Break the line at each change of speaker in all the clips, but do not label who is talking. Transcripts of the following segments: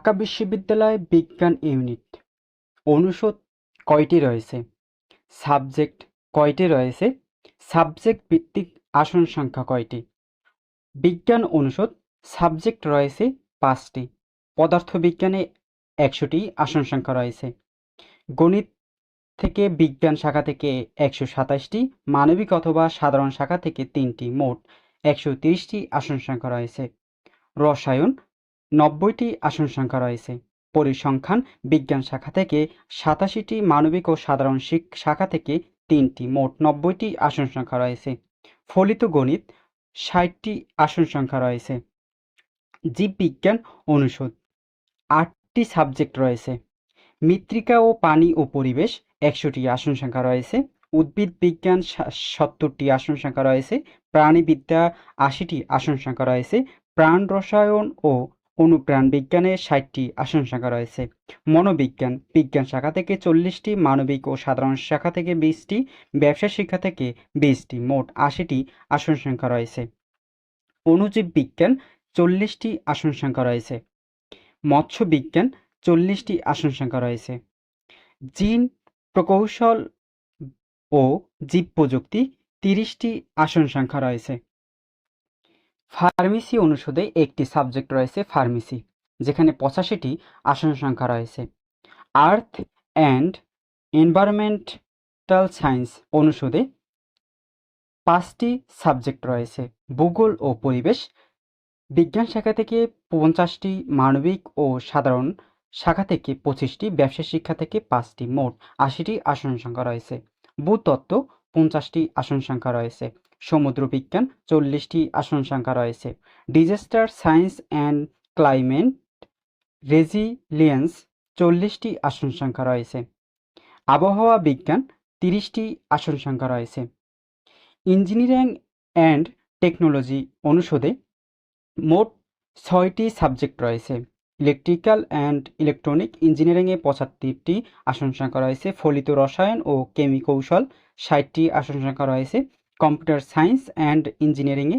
ঢাকা বিশ্ববিদ্যালয় বিজ্ঞান ইউনিট। অনুষদ কয়টি রয়েছে? সাবজেক্ট কয়টি রয়েছে? সাবজেক্ট ভিত্তিক আসন সংখ্যা কয়টি? বিজ্ঞান অনুষদ সাবজেক্ট রয়েছে পাঁচটি। পদার্থবিজ্ঞানে একশোটি আসন সংখ্যা রয়েছে। গণিত থেকে বিজ্ঞান শাখা থেকে একশো সাতাশটি মানবিক অথবা সাধারণ শাখা থেকে তিনটি, মোট একশো তিরিশটি আসন সংখ্যা রয়েছে। রসায়ন নব্বইটি আসন সংখ্যা রয়েছে। পরিসংখ্যান বিজ্ঞান শাখা থেকে সাতাশিটি মানবিক ও সাধারণ শাখা থেকে তিনটি, মোট নব্বইটি আসন সংখ্যা রয়েছে। ফলিত গণিত ষাটটি আসন সংখ্যা রয়েছে। জীববিজ্ঞান অনুষদ আটটি সাবজেক্ট রয়েছে। মৃত্তিকা ও পানি ও পরিবেশ একশোটি আসন সংখ্যা রয়েছে। উদ্ভিদ বিজ্ঞান সত্তরটি আসন সংখ্যা রয়েছে। প্রাণীবিদ্যা আশিটি আসন সংখ্যা রয়েছে। প্রাণ রসায়ন ও অনুপ্রাণ বিজ্ঞানে ষাটটি আসন শাখা রয়েছে। মনোবিজ্ঞান, বিজ্ঞান শাখা থেকে চল্লিশটি, মানবিক ও সাধারণ শাখা থেকে বিশটি, ব্যবসা শিক্ষা থেকে বিশটি, মোট আশিটি আসন সংখ্যা রয়েছে। অণুজীব বিজ্ঞান, চল্লিশটি আসন সংখ্যা রয়েছে। মৎস্য বিজ্ঞান, চল্লিশটি আসন সংখ্যা রয়েছে। জিন প্রকৌশল ও জীব প্রযুক্তি, তিরিশটি আসন সংখ্যা রয়েছে। ফার্মেসি অনুষদে একটি সাবজেক্ট রয়েছে ফার্মেসি, যেখানে পঁচাশিটি আসন সংখ্যা রয়েছে। আর্থ অ্যান্ড এনভায়রনমেন্টাল সায়েন্স অনুষদে পাঁচটি সাবজেক্ট রয়েছে। ভূগোল ও পরিবেশ, বিজ্ঞান শাখা থেকে পঞ্চাশটি, মানবিক ও সাধারণ শাখা থেকে পঁচিশটি, ব্যবসা শিক্ষা থেকে পাঁচটি, মোট আশিটি আসন সংখ্যা রয়েছে। ভূতত্ত্ব, পঞ্চাশটি আসন সংখ্যা রয়েছে। সমুদ্র বিজ্ঞান চল্লিশটি আসন সংখ্যা রয়েছে। Disaster science and climate resilience, চল্লিশটি আসন সংখ্যা রয়েছে। আবহাওয়া বিজ্ঞান, তিরিশটি আসন সংখ্যা রয়েছে। ইঞ্জিনিয়ারিং অ্যান্ড টেকনোলজি অনুষদে মোট ছয়টি সাবজেক্ট রয়েছে। ইলেকট্রিক্যাল অ্যান্ড ইলেকট্রনিক ইঞ্জিনিয়ারিংয়ে পঁচাত্তরটি আসন সংখ্যা রয়েছে। ফলিত রসায়ন ও কেমিকৌশল ষাটটি আসন সংখ্যা রয়েছে। কম্পিউটার সায়েন্স অ্যান্ড ইঞ্জিনিয়ারিংয়ে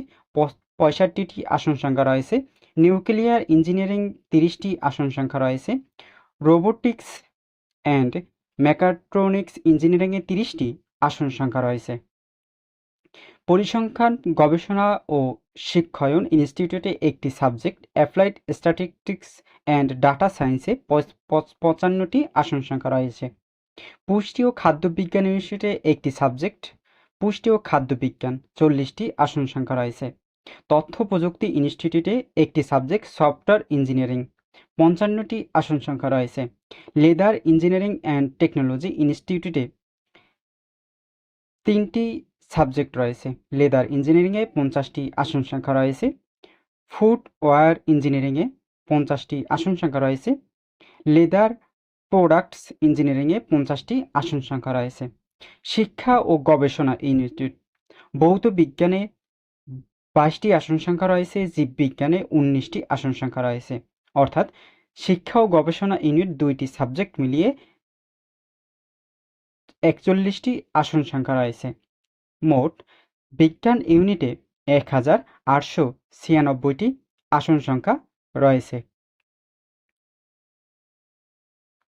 পঁয়ষট্টিটি আসন সংখ্যা রয়েছে। নিউক্লিয়ার ইঞ্জিনিয়ারিং তিরিশটি আসন সংখ্যা রয়েছে। রোবোটিক্স অ্যান্ড মেকাট্রনিক্স ইঞ্জিনিয়ারিংয়ে তিরিশটি আসন সংখ্যা রয়েছে। পরিসংখ্যান, গবেষণা ও শিক্ষায়ন ইনস্টিটিউটে একটি subject, applied statistics and data সায়েন্সে পঁচান্নটি আসন সংখ্যা রয়েছে। পুষ্টি ও খাদ্য বিজ্ঞান ইনস্টিটিউটে একটি সাবজেক্ট পুষ্টি ও খাদ্য বিজ্ঞান চল্লিশটি আসন সংখ্যা রয়েছে। তথ্য প্রযুক্তি ইনস্টিটিউটে একটি সাবজেক্ট সফটওয়্যার ইঞ্জিনিয়ারিং, পঞ্চান্নটি আসন সংখ্যা রয়েছে। লেদার ইঞ্জিনিয়ারিং অ্যান্ড টেকনোলজি ইনস্টিটিউটে তিনটি সাবজেক্ট রয়েছে। লেদার ইঞ্জিনিয়ারিংয়ে পঞ্চাশটি আসন সংখ্যা রয়েছে। ফুড ওয়ার ইঞ্জিনিয়ারিংয়ে পঞ্চাশটি আসন সংখ্যা রয়েছে। লেদার প্রোডাক্টস ইঞ্জিনিয়ারিংয়ে পঞ্চাশটি আসন সংখ্যা রয়েছে। শিক্ষা ও গবেষণা ইনস্টিটিউট। ভৌত বিজ্ঞানে বাইশটি আসন সংখ্যা রয়েছে জীববিজ্ঞানে উনিশটি আসন সংখ্যা রয়েছে। অর্থাৎ শিক্ষা ও গবেষণা ইউনিট দুইটি সাবজেক্ট মিলিয়ে একচল্লিশটি আসন সংখ্যা রয়েছে। মোট বিজ্ঞান ইউনিটে এক হাজার আটশো ছিয়ানব্বইটি আসন সংখ্যা রয়েছে।